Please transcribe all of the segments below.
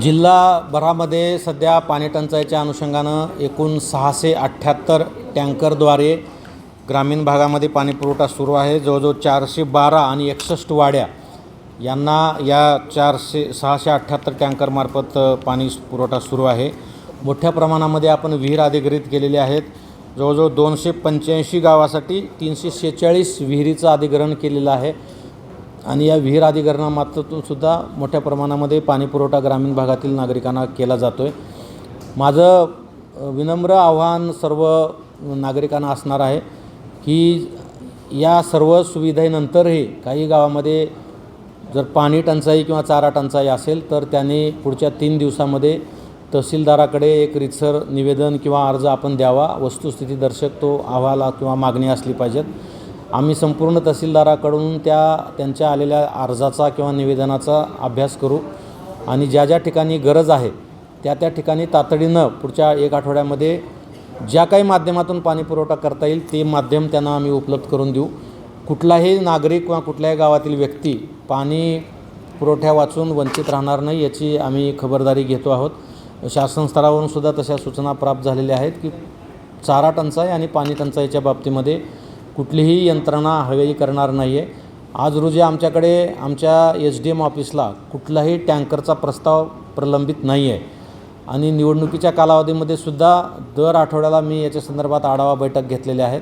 जिल्हाभरामध्ये सध्या पाणीटंचाईच्या अनुषंगानं एकूण सहाशे अठ्ठ्याहत्तर टँकरद्वारे ग्रामीण भागामध्ये पाणीपुरवठा सुरू आहे. जवळजवळ चारशे बारा आणि एकसष्ट वाड्या यांना या चारशे सहाशे अठ्ठ्याहत्तर टँकरमार्फत पाणी पुरवठा सुरू आहे. मोठ्या प्रमाणामध्ये आपण विहीर अधिग्रहित केलेले आहेत. जवळजवळ दोनशे पंच्याऐंशी गावासाठी तीनशे शेहेचाळीस विहिरीचं अधिग्रहण केलेलं आहे. आणि या विहीर अधिकरणामार्फतून सुद्धा मोठ्या प्रमाणामध्ये पाणी पुरवठा ग्रामीण भागातील नागरिकांना केला जातो आहे माझं विनम्र आव्हान सर्व नागरिकांना असणार आहे की या सर्व सुविधेनंतरही काही गावामध्ये जर पाणी टंचाई किंवा चारा टंचाई असेल तर त्यांनी पुढच्या तीन दिवसामध्ये तहसीलदाराकडे एक रितसर निवेदन किंवा अर्ज आपण द्यावा. वस्तुस्थिती दर्शक तो अहवाल किंवा मागणी असली पाहिजेत. आम्ही संपूर्ण तहसीलदाराकडून त्या त्यांच्या आलेल्या अर्जाचा किंवा निवेदनाचा अभ्यास करू. आणि ज्या ज्या ठिकाणी गरज आहे त्या त्या ठिकाणी तातडीनं पुढच्या एक आठवड्यामध्ये ज्या काही माध्यमातून पाणी पुरवठा करता येईल ते माध्यम त्यांना आम्ही उपलब्ध करून देऊ. कुठलाही नागरिक किंवा कुठल्याही गावातील व्यक्ती पाणी पुरवठ्या वाचून वंचित राहणार नाही याची आम्ही खबरदारी घेतो आहोत. शासन स्तरावरून सुद्धा तशा सूचना प्राप्त झालेल्या आहेत की चारा टंचाई आणि पाणी टंचाईच्या बाबतीमध्ये कुठलीही यंत्रणा हवेली करणार नाही आहे आज रोजी आमच्याकडे आमच्या एच डी एम ऑफिसला कुठलाही टँकरचा प्रस्ताव प्रलंबित नाही आहे आणि निवडणुकीच्या कालावधीमध्ये सुद्धा दर आठवड्याला मी याच्या संदर्भात आढावा बैठक घेतलेल्या आहेत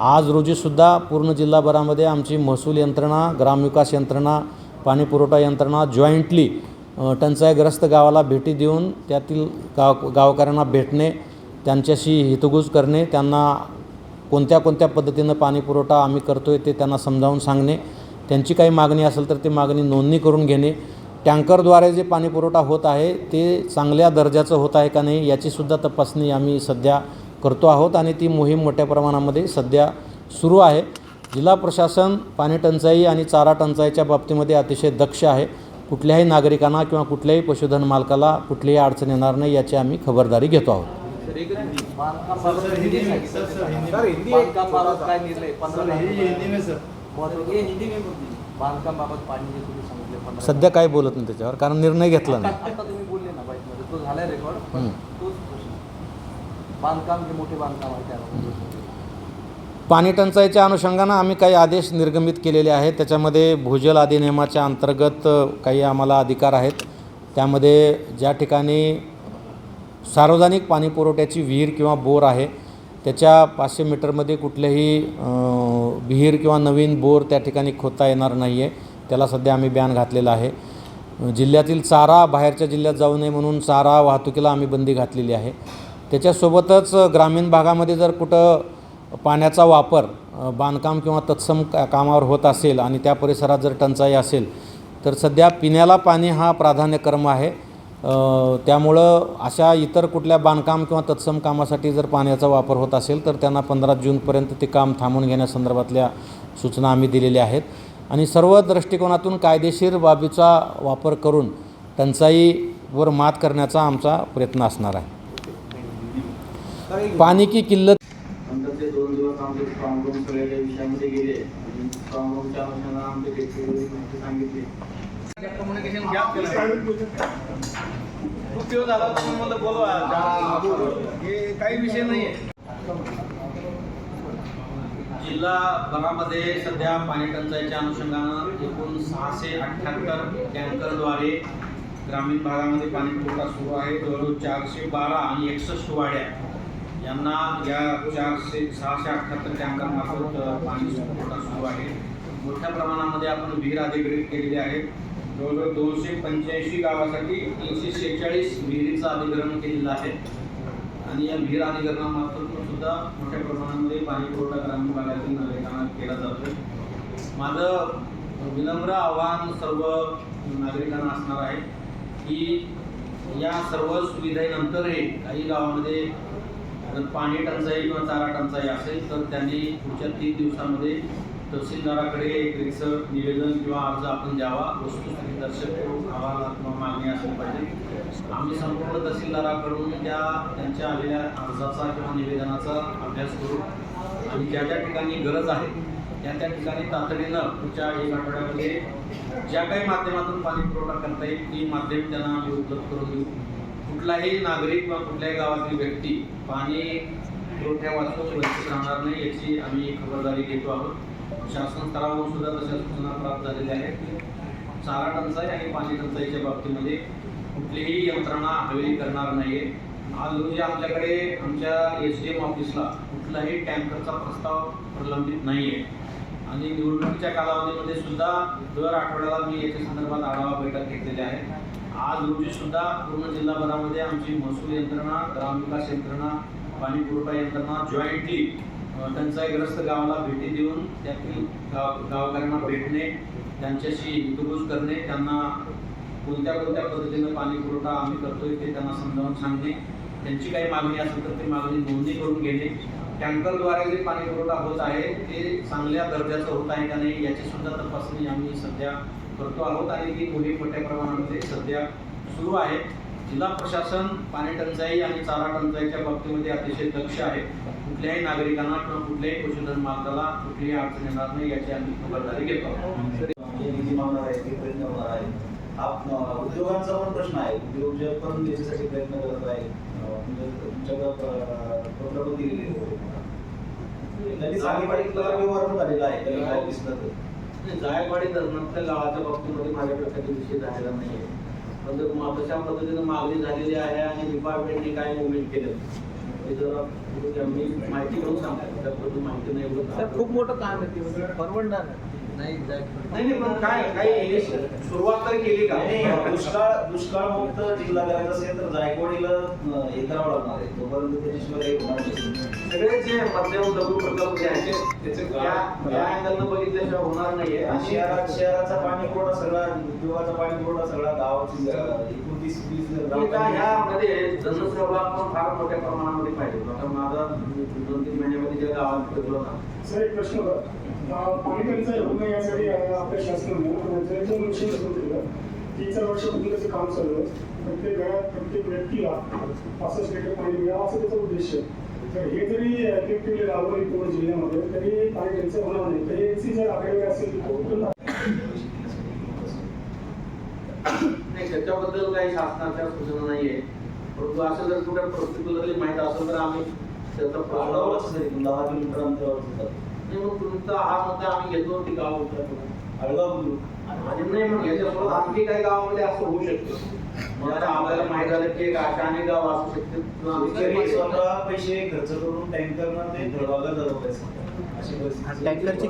आज रोजीसुद्धा पूर्ण जिल्हाभरामध्ये आमची महसूल यंत्रणा ग्रामविकास यंत्रणा पाणीपुरवठा यंत्रणा जॉईंटली टंचाईग्रस्त गावाला भेटी देऊन त्यातील गाव गावकऱ्यांना भेटणे त्यांच्याशी हितगुज करणे त्यांना कोणत्या कोणत्या पद्धतीनं पाणीपुरवठा आम्ही करतो आहे ते त्यांना समजावून सांगणे त्यांची काही मागणी असेल तर ती मागणी नोंदणी करून घेणे. टँकरद्वारे जे पाणीपुरवठा होत आहे ते चांगल्या दर्जाचं होत आहे का नाही याचीसुद्धा तपासणी आम्ही सध्या करतो आहोत आणि ती मोहीम मोठ्या प्रमाणामध्ये सध्या सुरू आहे. जिल्हा प्रशासन पाणी टंचाई आणि चारा टंचाईच्या बाबतीमध्ये अतिशय दक्ष आहे. कुठल्याही नागरिकांना किंवा कुठल्याही पशुधन मालकाला कुठलीही अडचण येणार नाही याची आम्ही खबरदारी घेतो आहोत. सध्या काही बोलत नाही त्याच्यावर कारण निर्णय घेतला नाही आता आता तुम्ही बोलले ना बाईकमध्ये तो झालाय रेकॉर्ड हम्म. तोच प्रश्न बांधकाम जे मोठे बांधकाम आहे त्यावर. पाणी टंचाईच्या अनुषंगानं आम्ही काही आदेश निर्गमित केलेले आहेत. त्याच्यामध्ये भूजल अधिनियमाच्या अंतर्गत काही आम्हाला अधिकार आहेत. त्यामध्ये ज्या ठिकाणी सार्वजनिक पाणी पुरवठ्याची विहीर किंवा बोर आहे त्याच्या पाचशे मीटरमध्ये कुठलेही विहीर किंवा नवीन बोर त्या ठिकाणी खोदता येणार नाही आहे त्याला सध्या आम्ही बॅन घातलेला आहे. जिल्ह्यातील चारा बाहेरच्या जिल्ह्यात जाऊ नये म्हणून चारा वाहतुकीला आम्ही बंदी घातलेली आहे. त्याच्यासोबतच ग्रामीण भागामध्ये जर कुठं पाण्याचा वापर बांधकाम किंवा तत्सम का कामावर होत असेल आणि त्या परिसरात जर टंचाई असेल तर सध्या पिण्याला पाणी हा प्राधान्यक्रम आहे. त्यामुळं अशा इतर कुठल्या बांधकाम किंवा तत्सम कामासाठी जर पाण्याचा वापर होत असेल तर त्यांना पंधरा जूनपर्यंत ते काम थांबून घेण्यासंदर्भातल्या सूचना आम्ही दिलेल्या आहेत. आणि सर्व दृष्टिकोनातून कायदेशीर बाबीचा वापर करून टंचाईवर मात करण्याचा आमचा प्रयत्न असणार आहे. पाणी की किल्लत? नंतर ते दोन दिवस आमचे स्ट्रॉंग रूम सगळ्या विषयामध्ये गेले. आणि स्ट्रॉंग रूमच्या अनुषंगाने आमचे व्यक्ती माहिती सांगितली. कम्युनिकेशन गॅप केला. खूप दिवस झाला तुम्ही मला बोलवा. हे काही विषय नाही आहे जिल्हाभरामध्ये सध्या पाणी टंचाईच्या अनुषंगानं एकूण सहाशे अठ्ठ्याहत्तर टँकरद्वारे ग्रामीण भागामध्ये पाणी पुरवठा सुरू आहे. जवळजवळ चारशे बारा आणि एकसष्ट वाड्या यांना या चारशे सहाशे अठ्ठ्याहत्तर टँकरमार्फत पाणी पुरवठा सुरू आहे. मोठ्या प्रमाणामध्ये आपण विहीर अधिग्रहित केलेली आहे. जवळजवळ दोनशे पंच्याऐंशी गावासाठी तीनशे शेहेचाळीस विहिरीचं अधिग्रहण केलेलं आहे. आणि या विहीर अधिकरणामार्फत सुद्धा मोठ्या प्रमाणामध्ये पाणी पुरवठा ग्रामीण भागातील नागरिकांना केला जातो माझं विनम्र आव्हान सर्व नागरिकांना असणार आहे की या सर्व सुविधेनंतरही काही गावामध्ये जर पाणी टंचाई किंवा चारा टंचाई असेल तर त्यांनी पुढच्या तीन दिवसामध्ये तहसीलदाराकडे एक रिक्सर निवेदन किंवा अर्ज आपण द्यावा. वस्तुस्थिती दर्शक अहवाल किंवा मागणी असली पाहिजे. आम्ही संपूर्ण तहसीलदाराकडून त्या त्यांच्या आलेल्या अर्जाचा किंवा निवेदनाचा अभ्यास करू. आणि ज्या ज्या ठिकाणी गरज आहे त्या त्या ठिकाणी तातडीनं पुढच्या एक आठवड्यामध्ये ज्या काही माध्यमातून पाणी पुरवठा करता येईल ती माध्यम त्यांना आम्ही उपलब्ध करून देऊ. कुठलाही नागरिक किंवा कुठल्याही गावातील व्यक्ती पाणी पुरवठ्यापासून वंचित राहणार नाही याची आम्ही खबरदारी घेतो आहोत. शासन स्तरावरून सुद्धा तशा सूचना प्राप्त झालेल्या आहेत. चारा टंचाई आणि पाणी टंचाईच्या बाबतीमध्ये कुठलीही यंत्रणा हवेली करणार नाहीये. आज रोजी आपल्याकडे आमच्या एस डी एम ऑफिसला कुठलाही टँकरचा प्रस्ताव प्रलंबित नाहीये. आणि निवडणुकीच्या कालावधीमध्ये सुद्धा दर आठवड्याला मी याच्या संदर्भात आढावा बैठक घेतलेली आहे. आज रोजी सुद्धा पूर्ण जिल्हाभरामध्ये आमची महसूल यंत्रणा ग्रामविकास यंत्रणा पाणी पुरवठा यंत्रणा जॉईंटली टंचाईग्रस्त गावाला भेटी देऊन त्यातील गाव गावकऱ्यांना भेटणे त्यांच्याशी हितगुज करणे त्यांना कोणत्या कोणत्या पद्धतीनं पाणी पुरवठा आम्ही करतोय ते त्यांना समजावून सांगणे त्यांची काही मागणी असेल तर ती मागणी नोंदणी करून घेणे. टँकरद्वारे जे पाणी पुरवठा होत आहे ते चांगल्या दर्जाचं होत आहे का नाही याची सुद्धा तपासणी आम्ही सध्या करतो आहोत आणि ती मोहीम मोठ्या प्रमाणामध्ये सध्या सुरू आहे. जिल्हा प्रशासन पाणी टंचाई आणि चारा टंचाईच्या बाबतीमध्ये अतिशय दक्ष आहे. कुठल्याही नागरिकांना किंवा कुठल्याही पशुधन मालकाला कुठलीही अडचण येणार नाही याची आम्ही खबरदारी घेतो जे निधी आहे ते प्रयत्न होणार आहे. आप उद्योगांचा पण प्रश्न आहे. उद्योग पण याच्यासाठी प्रयत्न करत आहे म्हणजे तुमच्याकडं पण दिलेले आहे. त्यांनी सांगितलं व्यवहार पण झालेला आहे. नाही, जायकवाडी धरणातल्या गावाच्या बाबतीमध्ये माझ्याकडे काही विषय झालेला नाहीये. पण जर तशा पद्धतीनं मागणी झालेली आहे आणि डिपार्टमेंटने काय मुवमेंट केलं जरा मी माहिती घेऊन सांगतो त्याबद्दल माहिती नाही खूप मोठं काम आहे. ते परवडणार नाही. नाही नाही पण काय काही हे सुरुवात तर केली का? दुष्काळ दुष्काळ मुक्त जिल्हा करायचा असेल तर जायकवाडीला हे करावं लागणार आहे. तोपर्यंत त्याच्याशिवाय काही होणार नाही. सगळे जे मध्यम लघु प्रकल्प जे आहेत त्याचे त्या त्या अँगलनं बघितल्याशिवाय होणार नाहीये. आणि आणि शहरात शहराचा पाणी पुरवठा सगळा उद्योगाचा पाणी पुरवठा सगळा गावाची एकोणतीस वीस ह्यामध्ये जनसहभाग पण फार मोठ्या प्रमाणामध्ये पाहिजे. आता माझा दोन तीन महिन्यामध्ये ज्या गावात फिरलो ना. सर एक प्रश्न पाणी यासाठी आपल्या शासनाने मिशन सुरू केलं तीन चार काम चाललं प्रत्येक घरात प्रत्येक व्यक्तीला पासष्ट लिटर पाणी मिळावं असं त्याचा उद्देश तर हे जरी इफेक्टिव्हली राबवली पूर्ण जिल्ह्यामध्ये तरी पाणी टंचाई होणार नाही तर याची जर आकडेवारी असेल तर नाही त्याच्याबद्दल काही शासनाच्या सूचना नाहीये. परंतु असं जर कुठे पर्टिक्युलरली माहीत असेल तर आम्ही त्याचा प्रश्न दहा किलोमीटर अंतरावर मग तुमचा हा मुद्दा आम्ही घेतो ती गाव बुद्रुक. आणि नाही मग याच्यासोबत आणखी काही गावामध्ये असं होऊ शकतं. आता आपल्याला माहीत झालं की एक अशा अनेक गाव असू शकते. स्वतः पैसे खर्च करून टँकरनं ते अशी परिस्थिती. टँकरची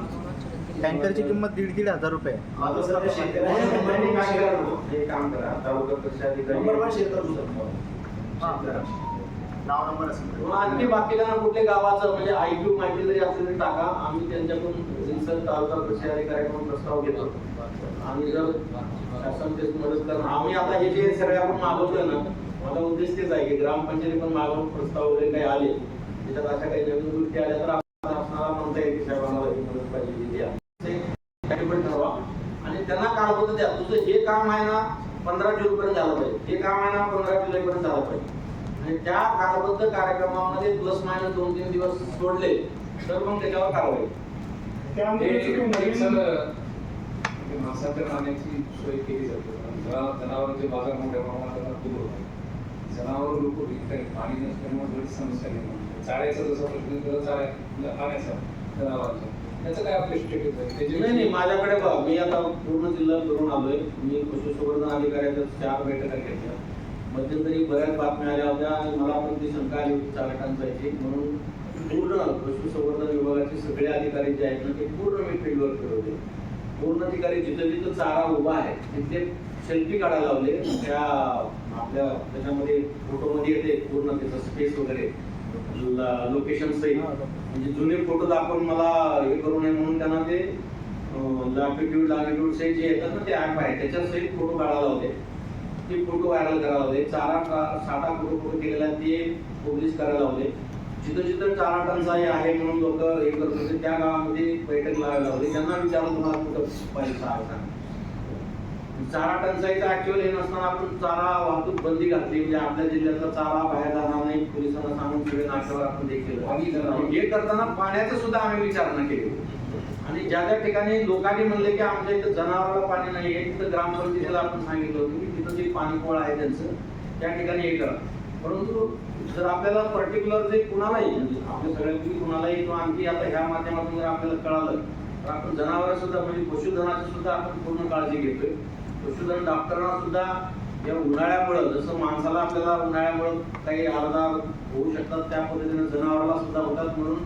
टँकरची किंमत दीड दीड हजार रुपये. आता? हे काम करा. तालुका कृषी अधिकारी नंबर वन नाव नंबर असेल. आणखी बाकीला कुठल्या गावाचं म्हणजे आयक्यू माहिती जरी असेल तरी टाका. आम्ही त्यांच्याकडून रिसर्च तालुका कृषी अधिकाऱ्याकडून प्रस्ताव घेतो. आणि जर शासन तेच मदत करणार आम्ही आता हे जे सगळे आपण मागवतोय ना माझा उद्देश तेच आहे की ग्रामपंचायती पण मागवून प्रस्ताव वगैरे काही आले त्याच्यात अशा काही नवीन गोष्टी आल्या तर आपणाला म्हणता येईल की साहेब आम्हाला ही मदत पाहिजे ती द्या. पण ठरवा आणि त्यांना कागद द्या तुझं हे काम आहे ना पंधरा जून पर्यंत झालं पाहिजे. हे काम आहे ना पंधरा जुलै पर्यंत झालं पाहिजे. आणि त्या कालबद्ध कार्यक्रमामध्ये प्लस मायनस दोन तीन दिवस सोडले तर मग त्याच्यावर कारवाई. त्यामध्ये चुकून एक नवीन सर, ते माणसाच्या राहण्याची सोय केली जाते. जनावर- जनावरांचे बाजार मोठ्या प्रमाणात दूर होते जनावर लोक पाणी नसल्यामुळे समस्या निर्माण होते. चाऱ्याचा जसा प्रश्न तर चाऱ्या खाण्याचा जनावरांचा. त्याचं काय आपले स्टेटस आहे? त्याची- नाही नाही माझ्याकडे बघा मी आता पूर्ण जिल्हा फिरून आलोय. मी पशुसंवर्धन अधिकाऱ्याच्या चार बैठका घेतल्या. मध्यंतरी बऱ्याच बातम्या आल्या होत्या आणि मला पण ती शंका आली होती चारा टंचाईची म्हणून पूर्ण पशुसंवर्धन विभागाचे सगळे अधिकारी जे आहेत ना ते पूर्ण मी फील्डवर फिरवले. पूर्ण ठिकाणी जिथं जिथं चारा उभा आहे तिथले सेल्फी काढायला लावले. त्या आपल्या त्याच्यामध्ये फोटोमध्ये येते पूर्ण त्याचं स्पेस वगैरे. लोकेशन सहित. म्हणजे जुने फोटो दाखवून मला हे करू नये म्हणून त्यांना ते लॅटिट्यूड लॅटिट्यूड सहित जे येतात ना ते ऍप आहे त्याच्या सहित फोटो काढायला होते ते फोटो व्हायरल करायला होते चारा साठा फोटो फोटो केलेला ते पब्लिश करायला होते जिथं जिथं चारा टंचाई आहे म्हणून लोक हे करत होते त्या गावामध्ये बैठक लावायला लावली. त्यांना विचारलं तुम्हाला कुठं पाहिजे आहे का? चारा टंचाईचं ऍक्च्युअल हे नसताना आपण चारा वाहतूक बंदी घातली. म्हणजे आपल्या जिल्ह्यातला चारा बाहेर जाणार नाही पोलिसांना सांगून सगळे नाक्यावर आपण देखील हे करताना पाण्याचं सुद्धा आम्ही विचारणा केली. आणि ज्या ज्या ठिकाणी लोकांनी म्हणले की आमच्या इथं जनावराला पाणी नाही आहे तिथं ग्रामपंचायतीला आपण सांगितलं होतं म्हणजे तिथं जे पाणी पोळ आहे त्यांचं त्या ठिकाणी हे करा. परंतु जर आपल्याला पर्टिक्युलर जे कुणालाही म्हणजे आपल्या सगळ्यांपैकी कुणालाही किंवा आणखी आता ह्या माध्यमातून जर आपल्याला कळालं तर आपण जनावर सुद्धा म्हणजे पशुधनाची सुद्धा आपण पूर्ण काळजी घेतोय. पशुधन डॉक्टरांना सुद्धा या उन्हाळ्यामुळं जसं माणसाला आपल्याला उन्हाळ्यामुळं काही आजार होऊ शकतात त्या पद्धतीने जनावराला सुद्धा होतात. म्हणून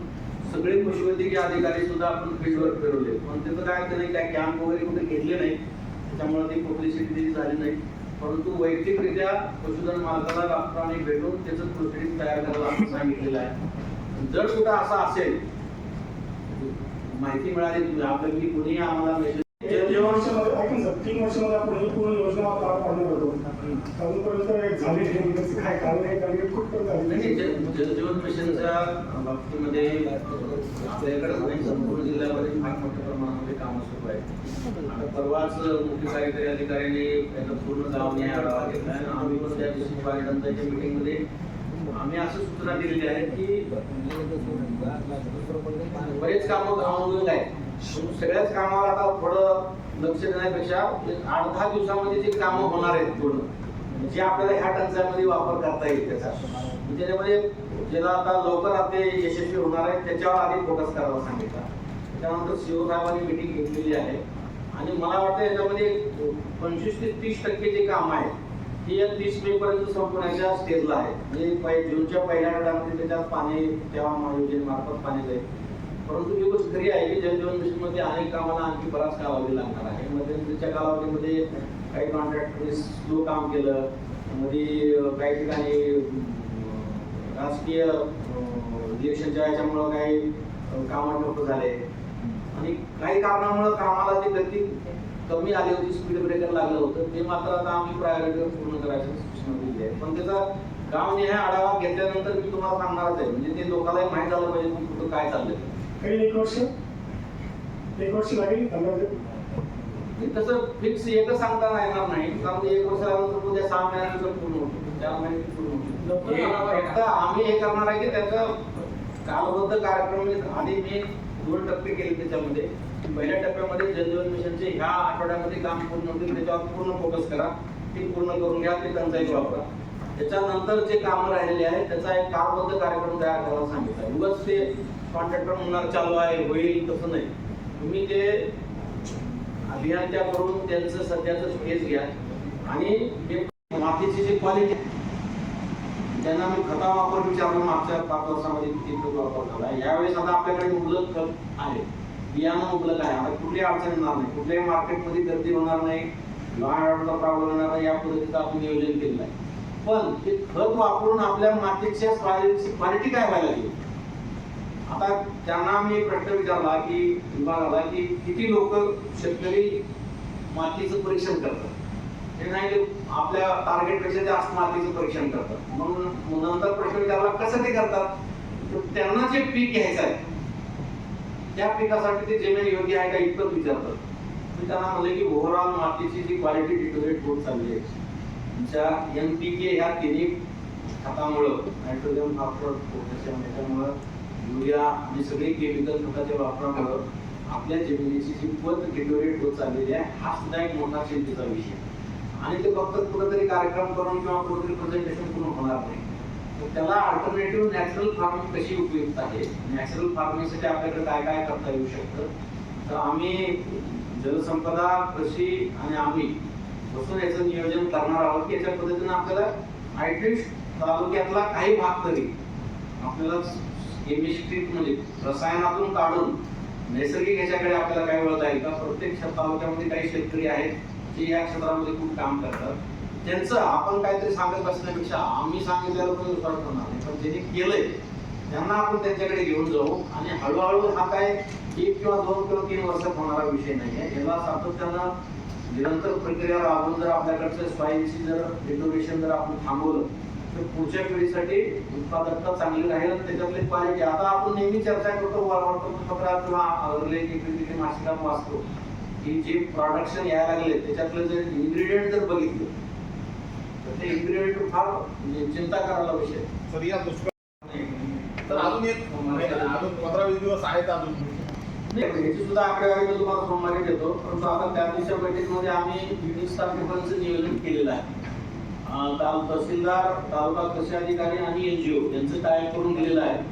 सगळे पशुवैद्यकीय अधिकारी सुद्धा आपण फील्डवर फिरवले. पण त्याचं काय त्याने काय कॅम्प वगैरे कुठे घेतले नाही. त्याच्यामुळे ती पब्लिसिटी झाली नाही. परंतु वैयक्तिकरित्या पशुधन मालकाला डॉक्टरांनी भेटून त्याचं प्रोसिडिंग तयार करायला आपण सांगितलेलं आहे. जर कुठं असं असेल माहिती मिळाली तुम्ही आपल्यापैकी कुणीही आम्हाला मेसेज तीन वर्षामध्ये आपण ही पूर्ण योजना पार पाडणार होतो अजूनपर्यंत नाही. काय कारण आहे? कारण झाली जलजीवन मिशनच्या बाबतीमध्ये नाही संपूर्ण जिल्ह्यामध्ये फार मोठ्या प्रमाणामध्ये कामं सुरू आहेत. परवाच मुख्य कार्यकारी अधिकाऱ्यांनी पूर्ण जाऊन आढावा घेतला आणि आम्ही पण त्या दिवशी पालिटांच्या मीटिंगमध्ये आम्ही असं सूचना दिलेली आहे की बरेच कामं गावामध्ये आहेत. सगळ्याच कामावर आता थोडं लक्ष देण्यापेक्षा एक आठ दहा दिवसामध्ये जे कामं होणार आहेत पूर्ण. म्हणजे जे आपल्याला ह्या टंचाईमध्ये वापर करता येईल त्याचा. त्याच्यामध्ये ज्याला आता लवकर ते यशस्वी होणार आहे त्याच्यावर आधी फोकस करायला सांगितला. त्यानंतर सीओ साहेबांनी मिटिंग घेतलेली आहे. आणि मला वाटतं याच्यामध्ये पंचवीस ते तीस टक्के जे काम आहे ते या तीस मे पर्यंत संपवण्याच्या स्टेजला आहे म्हणजे जूनच्या पहिल्या आठवड्यामध्ये त्याच्यात पाणी तेव्हा योजनेमार्फत पाणी जाईल. परंतु ही गोष्ट खरी आहे की जलजीवन मिशनमध्ये अनेक कामाला आणखी बराच कालावधी लागणार आहे. म्हणजे मध्यंतरीच्या कालावधीमध्ये काही कॉन्ट्रॅक्टरने स्लो काम केलं मध्ये काही ठिकाणी राजकीय इलेक्शनच्या याच्यामुळं काही अं, कामं ठप्प झाले. आणि काही कारणामुळं कामाला जी गती कमी आली होती स्पीड ब्रेकर लागलं होतं. ते मात्र आता आम्ही प्रायोरिटीवर पूर्ण करायची सूचना दिली आहे. पण त्याचा गावनिहाय आढावा घेतल्यानंतर मी तुम्हाला सांगणारच आहे. म्हणजे ते लोकांनाही माहीत झालं पाहिजे की कुठं काय चाललंय. काही एक वर्ष एक वर्ष लागेल अंदाजे हे तसं फिक्स एकच सांगता येणार नाही. कारण एक वर्षानंतर उद्या सहा महिन्यानंतर पूर्ण होतो चार महिने पूर्ण होतो फक्त आम्ही हे करणार आहे की त्याचं कालबद्ध कार्यक्रम मी- आधी मी दोन टप्पे केले त्याच्यामध्ये. पहिल्या टप्प्यामध्ये जलजीवन मिशनचे ह्या आठवड्यामध्ये काम पूर्ण होतील त्याच्यावर पूर्ण फोकस करा. ते पूर्ण करून घ्या ते टंचाई वापरा. त्याच्यानंतर जे काम राहिलेले आहे त्याचा एक कालबद्ध कार्यक्रम तयार करायला सांगितलं. आहे उगाच ते कॉन्ट्रॅक्टर म्हणणार चालू आहे होईल तसं नाही. तुम्ही ते अभियंत्या करून त्यांचं सध्याचं फेज घ्या आणि मातीची जी क्वालिटी त्यांना मी खता वापर विचारलं मागच्या पाच वर्षामध्ये किती खत वापर झाला यावेळेस आता आपल्याकडे मुबलक खत आहे. बियाणं मुबलक आहे. आता कुठली अडचण येणार नाही. कुठल्याही मार्केटमध्ये गर्दी होणार नाही. लॉर्डचा प्रॉब्लेम येणार नाही. या पद्धतीचं आपण नियोजन केलेलं आहे. पण ते खत वापरून आपल्या मातीच्या क्वालिटी काय व्हायला लागली? आता त्यांना मी प्रश्न विचारला की विभागाला की किती लोक शेतकरी मातीचं परीक्षण करतात? ते नाही आपल्या टार्गेटपेक्षा जास्त मातीचं परीक्षण करतात. म्हणून नंतर प्रश्न विचारला कसं ते करतात? तर त्यांना जे पीक घ्यायचं आहे त्या पिकासाठी ते जमीन योग्य आहे का इतकं विचारतात. मी त्यांना म्हणलं की ओव्हरऑल मातीची जी क्वालिटी डिटोरेट होत चालली आहे. ज्या एन पी के ह्या तिन्ही खतामुळं नायट्रोजन फॉस्फरस पोटॅशियम याच्यामुळं युरिया आणि सगळी केमिकल खताच्या वापरामुळं आपल्या जमिनीची जी पत डिटोरेट होत चाललेली आहे हा सुद्धा एक मोठा चिंतेचा विषय. आणि ते फक्त कुठेतरी कार्यक्रम करून किंवा कुठेतरी प्रेझेंटेशन करून होणार नाही. तर त्याला अल्टरनेटिव्ह नॅचरल फार्मिंग कशी उपयुक्त आहे? नॅचरल फार्मिंगसाठी आपल्याकडे काय काय करता येऊ शकतं? तर आम्ही जलसंपदा कृषी आणि आम्ही बसून याचं नियोजन करणार आहोत की याच्या पद्धतीनं आपल्याला ऍटलिस्ट तालुक्यातला काही भाग तरी आपल्याला केमिस्ट्री म्हणजे रसायनातून काढून नैसर्गिक ह्याच्याकडे आपल्याला काय वळता येईल का? प्रत्येक तालुक्यामध्ये काही शेतकरी आहेत जे या क्षेत्रामध्ये खूप काम करतात. त्यांचं आपण काहीतरी सांगत असण्यापेक्षा आम्ही सांगितल्यावर पण विश्वास होणार नाही. पण ज्यांनी केलंय. त्यांना आपण त्यांच्याकडे घेऊन जाऊ आणि हळूहळू हा काय एक किंवा दोन किंवा तीन वर्षात होणारा विषय नाही आहे याला सातत्यानं निरंतर प्रक्रिया राबवून जर आपल्याकडचं स्वाईलची जर डेटोरेशन जर आपण थांबवलं तर पुढच्या पिढीसाठी उत्पादकता चांगली राहील आणि त्याच्यातली क्वालिटी. आता आपण नेहमी चर्चा करतो वर्तमानपत्रात किंवा मासिकात वाचतो. की जे प्रोडक्शन यायला लागले त्याच्यातलं जर इन्ग्रेडियंट जर बघितलं तर ते इन्ग्रेडियंट फार म्हणजे चिंता करायला विषय. तर या दुष्काळ तर अजून एक म्हणजे अजून पंधरा वीस दिवस आहेत अजून. याची सुद्धा आकडेवारी मी तुम्हाला सोमवारी देतो. परंतु आता त्या दिवशी बैठकीमध्ये आम्ही युनिट तारखेपर्यंत नियोजन केलेलं आहे. ताल- तहसीलदार तालुका कृषी अधिकारी आणि एनजीओ यांचं काय करून दिलेलं आहे.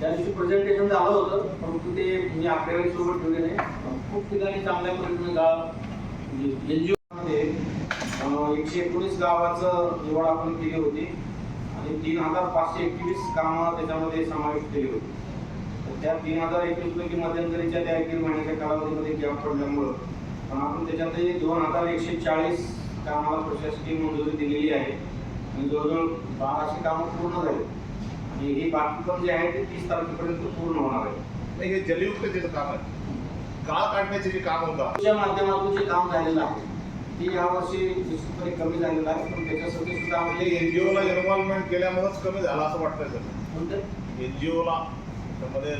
त्या दिवशी प्रेझेंटेशन झालं होतं परंतु ते मी आकडेवारी सोबत ठेवले नाही. खूप ठिकाणी चांगल्या पद्धतीने गाव म्हणजे एनजीओ मध्ये एकशे एकोणीस गावाचं निवड आपण केली होती. आणि तीन हजार पाचशे एकवीस कामं त्याच्यामध्ये समाविष्ट केली होती. त्या तीन हजार एकवीस पैकी मध्यंतरीच्या त्या एक दीड महिन्याच्या कालावधीमध्ये गॅप पडल्यामुळं पण आपण त्याच्यातले दोन हजार एकशे चाळीस कामाला प्रशासकीय मंजुरी दिलेली आहे. आणि जवळजवळ बाराशे कामं पूर्ण झाली. आणि ही बाकी पण जे आहे ते तीस तारखेपर्यंत पूर्ण होणार आहे हे जलयुक्ततेचं काम आहे गाळ काढण्याचे जे काम होतं. च्या माध्यमातून जे काम झालेलं आहे ते यावर्षी निश्चितपणे कमी झालेलं आहे. पण त्याच्यासाठी सुद्धा आपले एनजीओला इन्व्हॉल्वमेंट केल्यामुळेच कमी झालं असं वाटतंय सर. एनजीओला त्यामध्ये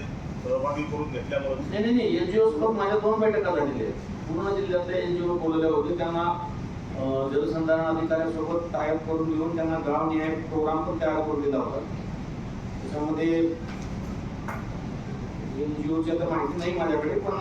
सहभागी करून घेतल्यामुळे नाही नाही नाही एनजीओ सोबत माझ्या दोन बैठका झालेल्या आहेत. पूर्ण जिल्ह्यातल्या एनजीओ बोलवल्या होते. त्यांना जलसंधारण अधिकाऱ्यांसोबत टायअप करून घेऊन त्यांना गाव न्याय प्रोग्राम पण तयार करून दिला होता. त्याच्यामध्ये एनजीओच्या तर माहिती नाही माझ्याकडे पण